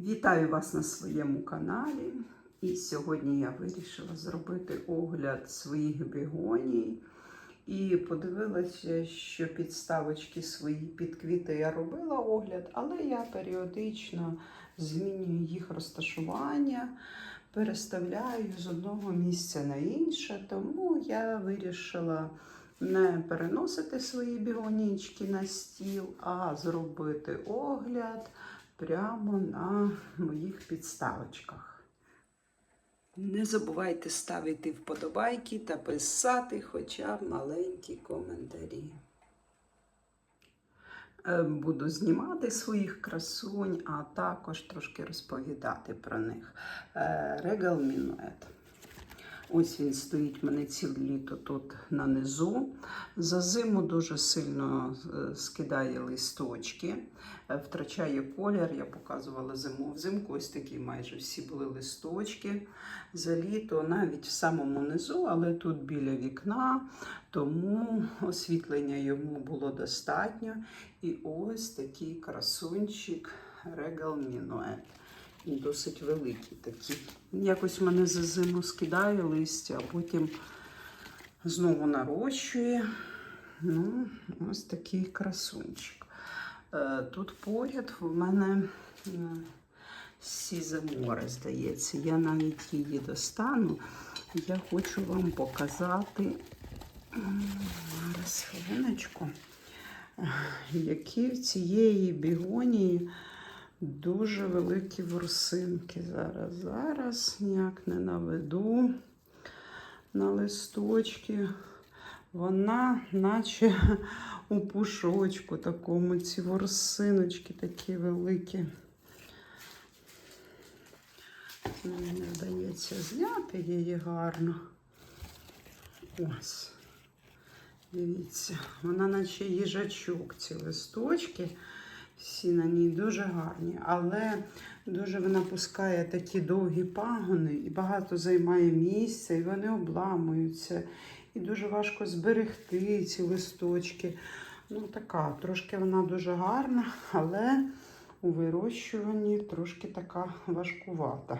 Вітаю вас на своєму каналі. І сьогодні я вирішила зробити огляд своїх бігоній. І подивилася, що підставочки свої під квіти я робила огляд, але я періодично змінюю їх розташування, переставляю з одного місця на інше. Тому я вирішила не переносити свої бігонічки на стіл, а зробити огляд прямо на моїх підставочках. Не забувайте ставити вподобайки та писати хоча б маленькі коментарі. Е, Буду знімати своїх красунь, а також трошки розповідати про них. Регал Мінует. Ось він стоїть мене ціле літо тут на низу. За зиму дуже сильно е, скидає листочки, е, втрачає колір. Я показувала зиму. Взимку ось такі майже всі були листочки. За літо навіть в самому низу, але тут біля вікна, тому освітлення йому було достатньо. І ось такий красунчик Regal Minuet. Досить великий такий. Якось в мене за зиму скидає листя, а потім знову нарощує. Ну, ось такий красунчик. Е, Тут поряд в мене е, сіземоре, здається. Я навіть її достану. Я хочу вам показати зараз хвилиночку, е, які в цієї бігонії дуже великі ворсинки. Зараз, зараз ніяк не наведу на листочки. Вона, наче у пушочку такому, ці ворсиночки такі великі. Мені вдається зняти її гарно. Ось. Дивіться, вона наче їжачок, ці листочки. Всі на ній дуже гарні, але дуже вона пускає такі довгі пагони і багато займає місця, і вони обламуються. І дуже важко зберегти ці листочки. Ну, така, трошки вона дуже гарна, але у вирощуванні трошки така важкувата.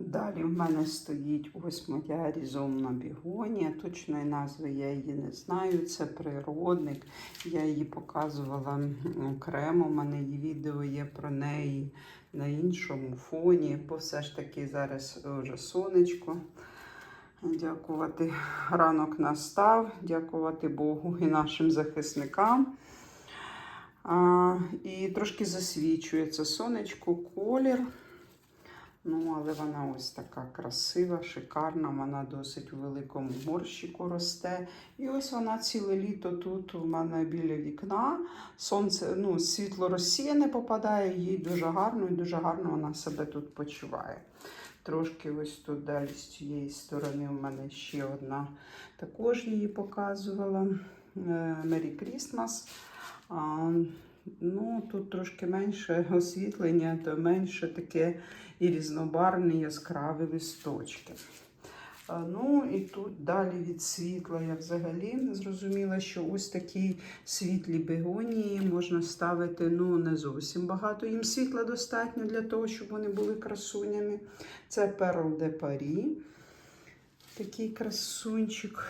Далі в мене стоїть ось моя різомна бігонія. Точної назви я її не знаю. Це природник. Я її показувала окремо. У мене є відео є про неї на іншому фоні, бо все ж таки зараз вже сонечко. Дякувати, ранок настав, дякувати Богу і нашим захисникам. А, і трошки засвічується сонечко, колір. Ну, але вона ось така красива, шикарна, вона досить у великому горщику росте. І ось вона ціле літо тут у мене біля вікна. Сонце, ну, світло розсіяне попадає, їй дуже гарно і дуже гарно вона себе тут почуває. Трошки ось тут далі з цієї сторони у мене ще одна. Також її показувала Мері Крісмас. Ну, тут трошки менше освітлення, то менше таке і різнобарвні яскраві листочки. Ну і тут далі від світла я взагалі зрозуміла, що ось такі світлі бегонії можна ставити ну, не зовсім багато. Їм світла достатньо для того, щоб вони були красунями. Це Перл де Парі. Такий красунчик.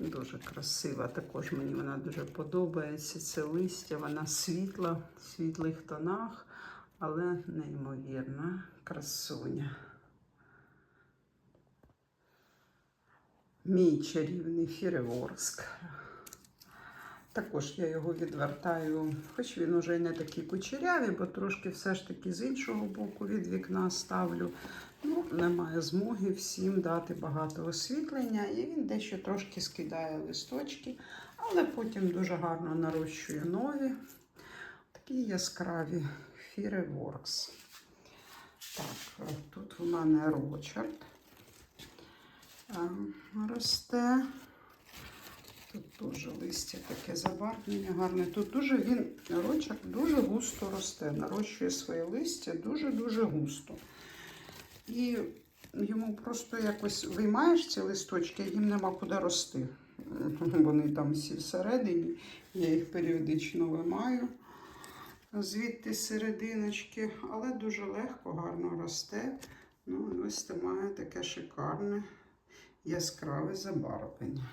Дуже красива. Також мені вона дуже подобається. Це листя, вона світла, в світлих тонах, але неймовірна красуня. Мій чарівний Фіреворск. Також я його відвертаю, хоч він уже не такий кучерявий, бо трошки все ж таки з іншого боку від вікна ставлю. Ну, немає змоги всім дати багато освітлення, і він дещо трошки скидає листочки, але потім дуже гарно нарощує нові. Такі яскраві Fireworks. Так, тут у мене Рочард росте. Тут теж листя таке забарвлення гарне. Тут дуже він рочок дуже густо росте, нарощує своє листя дуже-дуже густо. І йому просто якось виймаєш ці листочки, їм нема куди рости. Вони там всі всередині, я їх періодично вимаю. звідти серединочки, але дуже легко, гарно росте. Ну, ось це має таке шикарне яскраве забарвлення.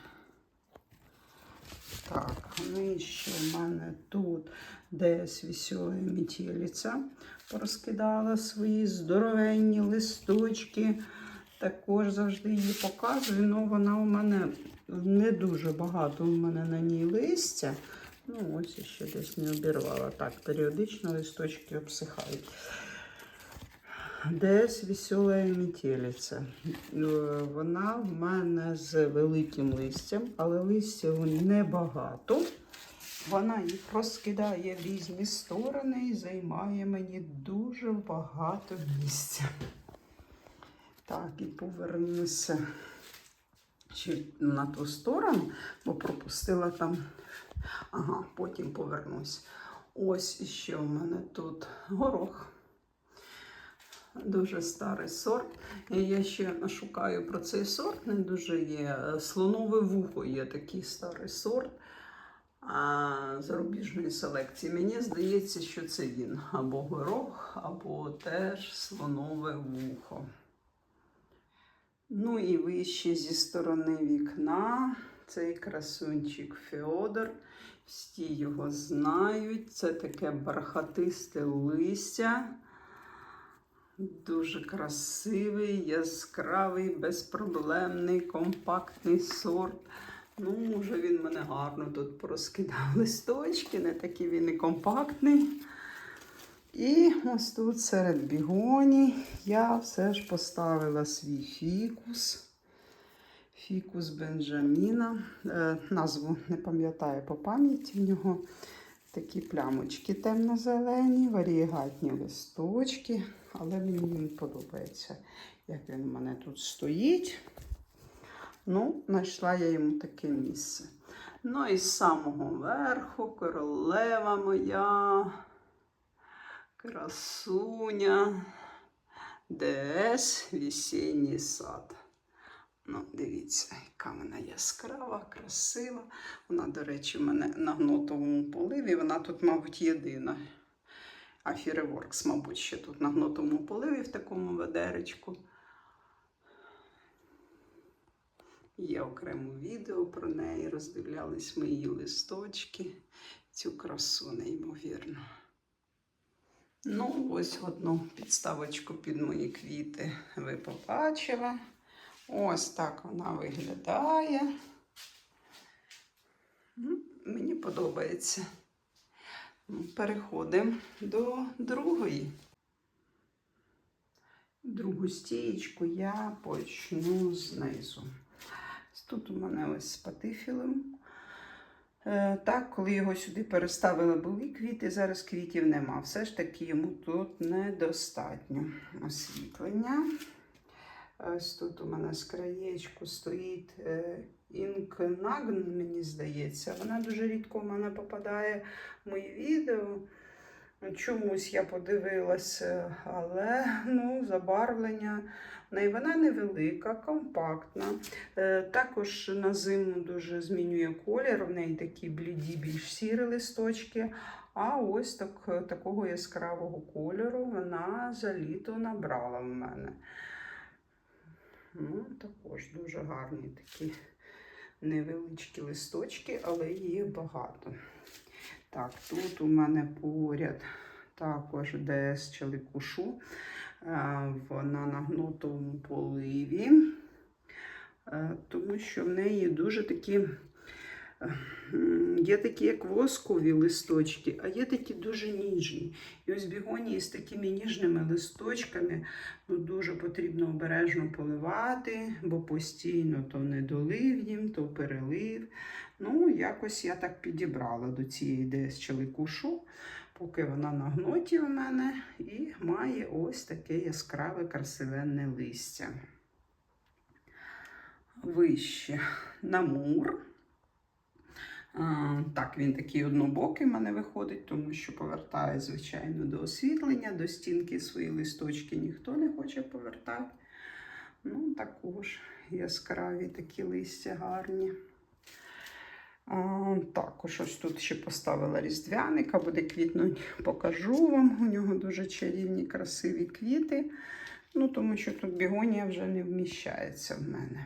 Так, ну і ще в мене тут десь веселая метелиця порозкидала свої здоровенні листочки. Також завжди її показую, але вона у мене не дуже багато у мене на ній листя. Ну, ось ще десь не обірвала. Так, періодично листочки обсихають. Десь весела метелиця. Е, Вона в мене з великим листям, але листя небагато. Вона їх розкидає в різні сторони і займає мені дуже багато місця. Так, і повернуся ще на ту сторону, бо пропустила там. Ага, потім повернусь. Ось іще у мене тут горох. Дуже старий сорт. І я ще шукаю про цей сорт, не дуже є. Слонове вухо є такий старий сорт а, зарубіжної селекції. Мені здається, що це він. Або горох, або теж слонове вухо. Ну і вище зі сторони вікна цей красунчик Феодор. Всі його знають. Це таке бархатисте листя. Дуже красивий, яскравий, безпроблемний, компактний сорт. Ну, вже він мене гарно тут порозкидав листочки, не такий він і компактний. І ось тут серед бігоні я все ж поставила свій фікус. Фікус Бенджаміна. Е, назву не пам'ятаю по пам'яті. В нього такі плямочки темно-зелені, варієгатні листочки. Але мені він подобається, як він у мене тут стоїть. Ну, знайшла я йому таке місце. Ну і з самого верху королева моя, красуня, ДС весінній сад. Ну, дивіться, яка вона яскрава, красива. Вона, до речі, в мене на гнотовому поливі. Вона тут, мабуть, єдина. А Фіреворкс, мабуть, ще тут на гнотовому поливі в такому ведеречку. Є окреме відео про неї, роздивлялись мої листочки, цю красу неймовірно. Ну, ось одну підставочку під мої квіти ви побачили. Ось так вона виглядає. Мені подобається. Переходимо до другої. Другу стієчку я почну знизу. Тут у мене ось з патифілем. Е, Так, коли його сюди переставили, були квіти, зараз квітів нема. Все ж таки йому тут недостатньо освітлення. Ось тут у мене з краєчку стоїть інкнагн, мені здається. Вона дуже рідко в мене попадає в мої відео. Чомусь я подивилася, але ну, забарвлення. Вона невелика, компактна. Е, також на зиму дуже змінює колір. В неї такі бліді, більш сірі листочки. А ось так, такого яскравого кольору вона за літо набрала в мене. Ну, Також дуже гарні такі невеличкі листочки, але їх багато. Так, тут у мене поряд також ДС Челикушу. Е, Вона на гнутому поливі, Е, тому що в неї дуже такі, є такі, як воскові листочки, а є такі дуже ніжні. І ось бігонії з такими ніжними листочками ну, дуже потрібно обережно поливати, бо постійно то недолив їм, то перелив. Ну, якось я так підібрала до цієї ДС Челикушу поки вона на гноті у мене і має ось таке яскраве красивенне листя. Вище намур. Так, він такий однобокий в мене виходить, тому що повертає, звичайно, до освітлення, до стінки свої листочки ніхто не хоче повертати. Ну, також яскраві такі листя гарні. А, також ось тут ще поставила різдвяника, буде квітнуть, покажу вам. У нього дуже чарівні, красиві квіти. Ну, тому що тут бігонія вже не вміщається в мене.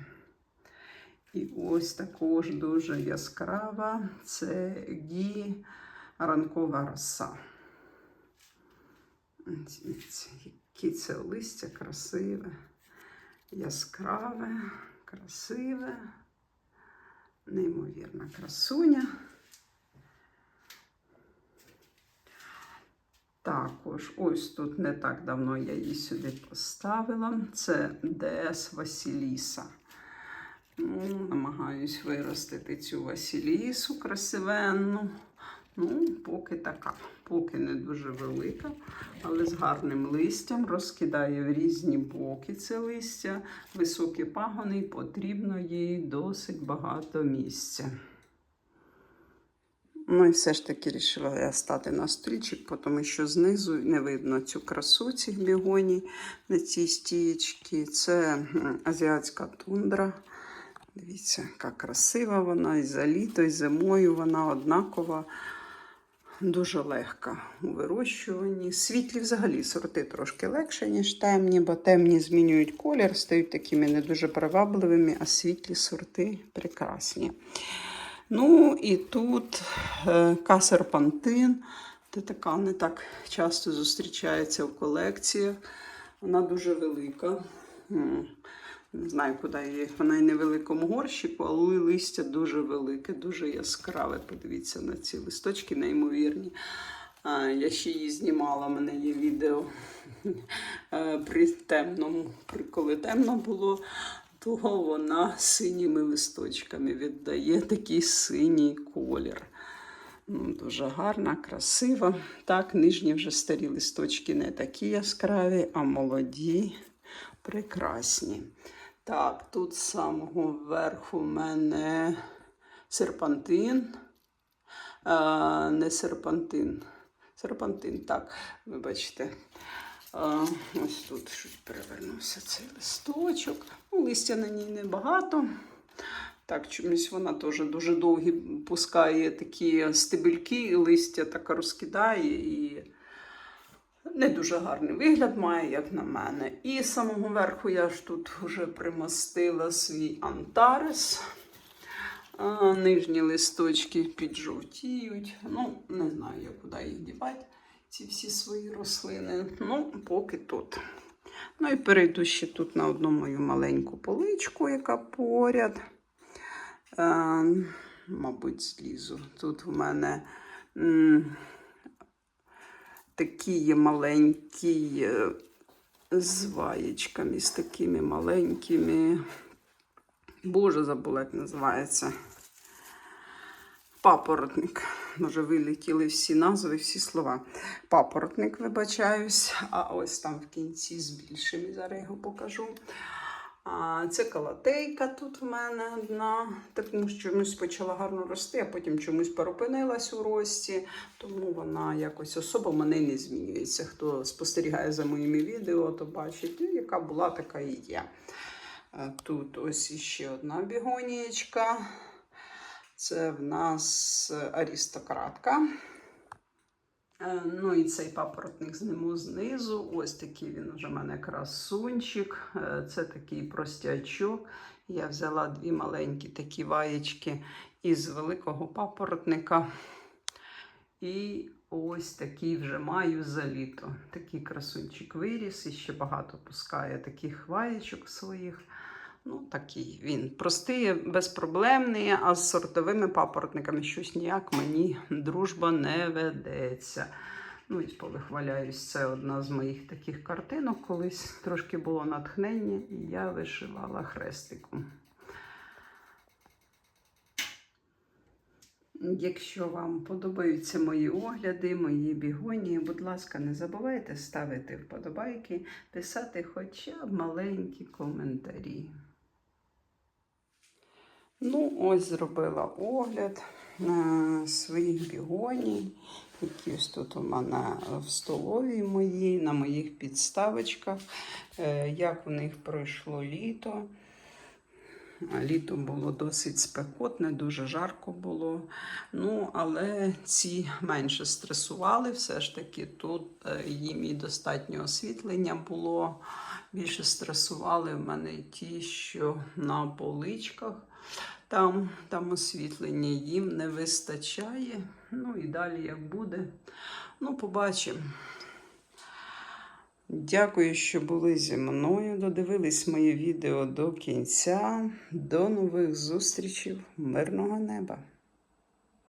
І ось також дуже яскрава це гі ранкова роса. Дивіться, яке це листя красиве, яскраве, красиве, неймовірна красуня. Також ось тут не так давно я її сюди поставила. Це ДС Василіса. Намагаюсь виростити цю Василісу красивенну. Ну, поки така, поки не дуже велика, але з гарним листям розкидає в різні боки це листя, високі пагони, потрібно їй досить багато місця. Ну і все ж таки вирішила я стати на стільчик, тому що знизу не видно цю красу цих бігоній на цій стієчці. Це азіатська тундра. Дивіться, яка красива вона, і за літо, і зимою вона однакова, дуже легка у вирощуванні. Світлі взагалі сорти трошки легше, ніж темні, бо темні змінюють колір, стають такими не дуже привабливими, а світлі сорти прекрасні. Ну і тут е, касерпантин. Це така не так часто зустрічається в колекціях. Вона дуже велика. Не знаю, куди її. Вона і невеликому горщику, але листя дуже велике, дуже яскраве. Подивіться на ці листочки, неймовірні. А, я ще її знімала, в мене є відео е, при темному, при коли темно було, то вона синіми листочками віддає такий синій колір. Ну, дуже гарна, красива. Так, нижні вже старі листочки не такі яскраві, а молоді, прекрасні. Так, тут з самого верху в мене серпантин. А, не серпантин. Серпантин, так, вибачте. А, ось тут щось перевернувся цей листочок. Ну, листя на ній небагато. Так, чомусь вона теж дуже довгі пускає такі стебельки, і листя так розкидає і не дуже гарний вигляд має, як на мене. І з самого верху я ж тут вже примостила свій антарес. А, нижні листочки піджовтіють. Ну, не знаю, я куди їх дівати, ці всі свої рослини. Ну, поки тут. Ну і перейду ще тут на одну мою маленьку поличку, яка поряд. Е, мабуть, злізу. Тут в мене такі є маленькі е, з ваєчками, з такими маленькими. Боже, забула, як називається. Папоротник. Може, вилетіли всі назви, всі слова. Папоротник, вибачаюсь. А ось там в кінці з більшими, зараз його покажу. Це калатейка тут в мене одна. Тому що чомусь почала гарно рости, а потім чомусь перепинилась у рості. Тому вона якось особа мене не змінюється. Хто спостерігає за моїми відео, то бачить, ну, яка була, така і є. Е, Тут ось іще одна бігонієчка. Це в нас аристократка. Е, Ну і цей папоротник зніму знизу. Ось такий він вже в мене красунчик. Е, Це такий простячок. Я взяла дві маленькі такі ваєчки із великого папоротника. І ось такий вже маю за літо. Такий красунчик виріс і ще багато пускає таких ваєчок своїх. Ну, такий він простий, безпроблемний, а з сортовими папоротниками щось ніяк мені дружба не ведеться. Ну, і повихваляюсь, це одна з моїх таких картинок. Колись трошки було натхнення, і я вишивала хрестиком. Якщо вам подобаються мої огляди, мої бігонії, будь ласка, не забувайте ставити вподобайки, писати хоча б маленькі коментарі. Ну, ось зробила огляд е, своїх бігоній, які ось тут у мене в столовій моїй, на моїх підставочках, е, як у них пройшло літо. Літо було досить спекотне, дуже жарко було. Ну, але ці менше стресували. Все ж таки тут е, їм і достатньо освітлення було. Більше стресували в мене ті, що на поличках. Там, там освітлення їм не вистачає. Ну і далі як буде. Ну, побачимо. Дякую, що були зі мною. Додивились моє відео до кінця. До нових зустрічей. Мирного неба!